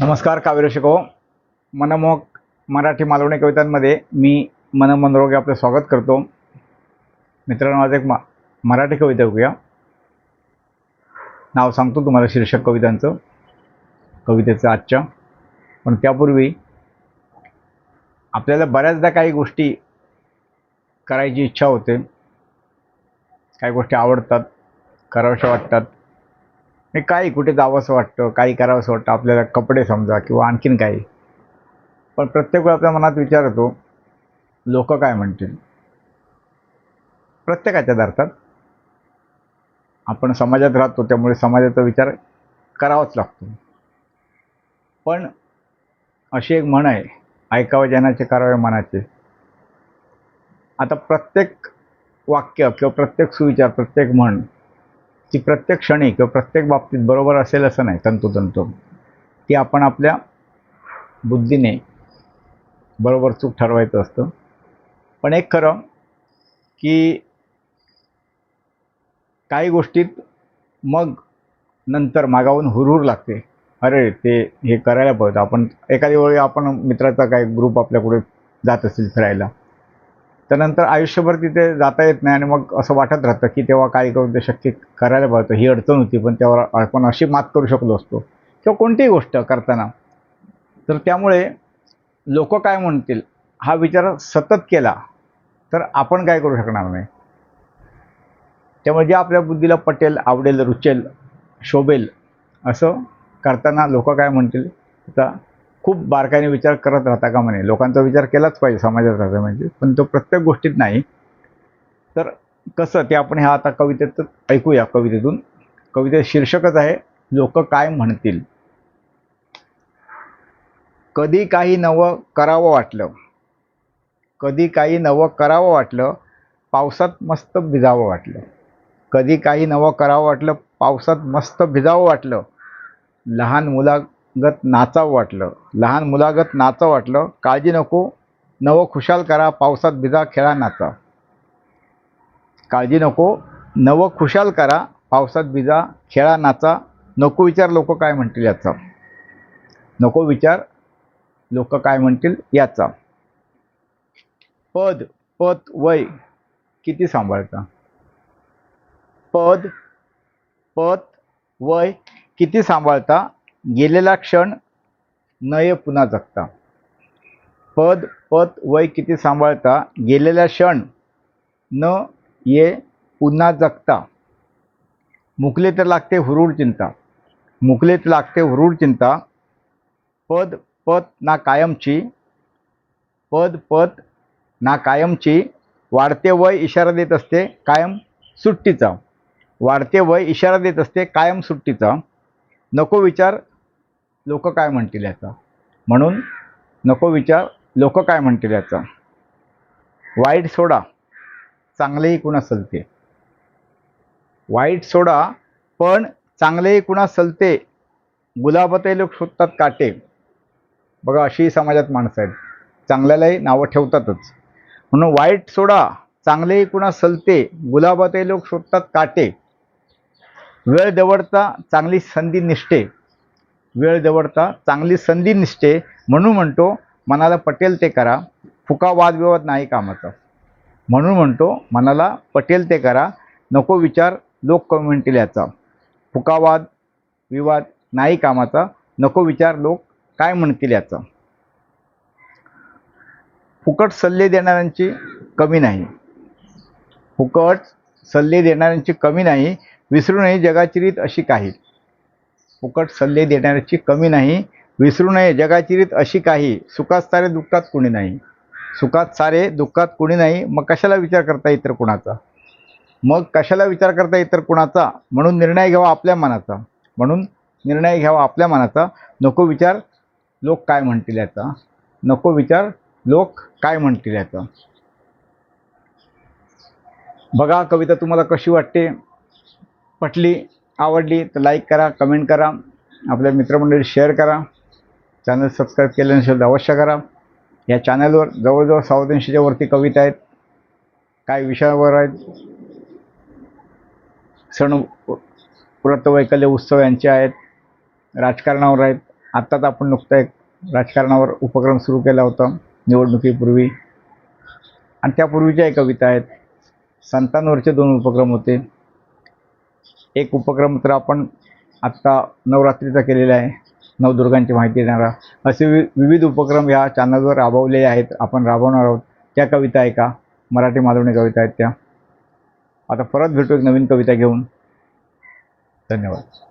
नमस्कार काव्य शिको मनमोहक मराठी मालवणी कवितांमध्ये मी मन मनरोगे आपलं स्वागत करतो. मित्रांनो आज एक मा मराठी कविता ऐकूया. नाव सांगतो तुम्हाला शीर्षक कवितांचं. कवितेचं आजच्या. पण त्यापूर्वी आपल्याला बऱ्याचदा काही गोष्टी करायची इच्छा होते. काही गोष्टी आवडतात कराव्याशा वाटतात. आणि काही कुठे जावंसं वाटतं काही करावंसं वाटतं आपल्याला कपडे समजा किंवा आणखीन काही. पण प्रत्येक वेळा आपल्या मनात विचार येतो लोक काय म्हणतील? प्रत्येकाच्याच अर्थात. आपण समाजात राहतो त्यामुळे समाजाचा विचार करावाच लागतो. पण अशी एक म्हण आहे ऐकावं जनाचे करावे मनाचे. आता प्रत्येक वाक्य किंवा प्रत्येक सुविचार प्रत्येक म्हण ती प्रत्येक क्षणी किंवा प्रत्येक बाबतीत बरोबर असेल असं नाही तंतोतंत. ती आपण आपल्या बुद्धीने बरोबर चूक ठरवायचं असतं. पण एक खरं की काही गोष्टीत मग नंतर मागावून हुरहुर लागते. अरे ते हे करायला पाहिजे. आपण एखादी वेळी आपण मित्राचा काही ग्रुप आपल्या कुठे जात असेल फिरायला. त्यानंतर आयुष्यभर तिथे जाता येत नाही आणि मग असं वाटत राहतं की तेव्हा काय करून ते शक्य करायला पाहिजे ही अडचण होती पण त्यावर आपण अशी मात करू शकलो असतो. किंवा कोणतीही गोष्ट करताना. तर त्यामुळे लोक काय म्हणतील? हा विचार सतत केला तर आपण काय करू शकणार नाही. त्यामुळे जे आपल्या बुद्धीला पटेल आवडेल रुचेल शोभेल असं करताना लोक काय म्हणतील? आता खूप बारकाईने विचार करत राहता का म्हणे? लोकांचा विचार केलाच पाहिजे समाजात राहता म्हणजे. पण तो प्रत्येक गोष्टीत नाही. तर कसं ते आपण ह्या आता कवितेत ऐकूया कवितेतून. कवितेत शीर्षकच आहे लोक काय म्हणतील? कधी काही नवं करावं वाटलं. कधी काही नवं करावं वाटलं पावसात मस्त भिजावं वाटलं. कधी काही नवं करावं वाटलं पावसात मस्त भिजावं वाटलं. लहान मुला गत नाचावं वाटलं. लहान मुलागत नाचावं वाटलं. काळजी नको. नवं खुशाल करा. पावसात भिजा खेळा नाचा. काळजी नको. नवं खुशाल करा. पावसात भिजा खेळा नाचा. नको विचार लोक काय म्हणतील याचा. नको विचार लोक काय म्हणतील याचा. पद पत वय किती सांभाळता? पद पत वय किती सांभाळता? गेलेला क्षण नये पुन्हा जगता. पद पत वय किती सांभाळता गेलेला क्षण न ये पुन्हा जगता. मुकले तर लागते हुरूड चिंता. मुकले तर लागते हुरूड चिंता. पद पत ना कायमची पद पत ना कायमची वाढते वय इशारा देत असते कायम सुट्टीचा. वाढते वय इशारा देत असते कायम सुट्टीचा. नको विचार लोक काय म्हणतील याचा? म्हणून नको विचार लोक काय म्हणतील याचा? वाईट सोडा. चांगलेही कुणा सलते वाईट सोडा पण चांगलेही कुणा सलते गुलाबातही लोक शोधतात काटे. बघा अशी समाजात माणसं आहेत. चांगल्यालाही नावं ठेवतातच. म्हणून वाईट सोडा चांगलेही कुणा सलते गुलाबातही लोक शोधतात काटे. वेळ दवडता चांगली संधी निष्ठे. वेळ जवळता चांगली संधी निसते म्हणून म्हणतो मनाला पटेल ते करा. फुका वादविवाद नाही कामाचा. म्हणून म्हणतो मनाला पटेल ते करा. नको विचार लोक कमी म्हणतील याचा. फुकावाद विवाद नाही कामाचा. नको विचार लोक काय म्हणतील याचा. फुकट सल्ले देणाऱ्यांची कमी नाही. फुकट सल्ले देणाऱ्यांची कमी नाही. विसरूनही जगाची रीत अशी काही. फुकट सल्ले देणाऱ्याची कमी नाही. विसरू नये जगाचिरीत अशी काही. सुखात सारे दुःखात कुणी नाही. सुखात सारे दुःखात कुणी नाही. मग कशाला विचार करता इतर कुणाचा? मग कशाला विचार करता इतर कुणाचा? म्हणून निर्णय घ्यावा आपल्या मनाचा. म्हणून निर्णय घ्यावा आपल्या मनाचा. नको विचार लोक काय म्हणतील याचा? नको विचार लोक काय म्हणतील याचा? बघा कविता तुम्हाला कशी वाटते? पटली? आवडली तर लाईक करा कमेंट करा. आपल्या मित्रमंडळी शेअर करा. चॅनल सबस्क्राईब केले नसेल तर अवश्य करा. या चॅनलवर जवळजवळ सावधींशीच्या वरती कविता आहेत. काय विषयावर आहेत? सण व्रतवैकल्य उत्सव यांचे आहेत. राजकारणावर आहेत. आत्ताच आपण नुकतं एक राजकारणावर उपक्रम सुरू केला होता निवडणुकीपूर्वी. आणि त्यापूर्वीच्या एक कविता आहेत. संतांवरचे दोन उपक्रम होते. एक उपक्रम तर आपण आत्ता नवरात्रीचा केलेला आहे. नवदुर्गांची माहिती देणारा. असे वि विविध उपक्रम या चॅनलवर राबवले आहेत. आपण राबवणार आहोत. त्या कविता ऐका. मराठी मालवणी कविता आहेत त्या. आता परत भेटू एक नवीन कविता घेऊन. धन्यवाद.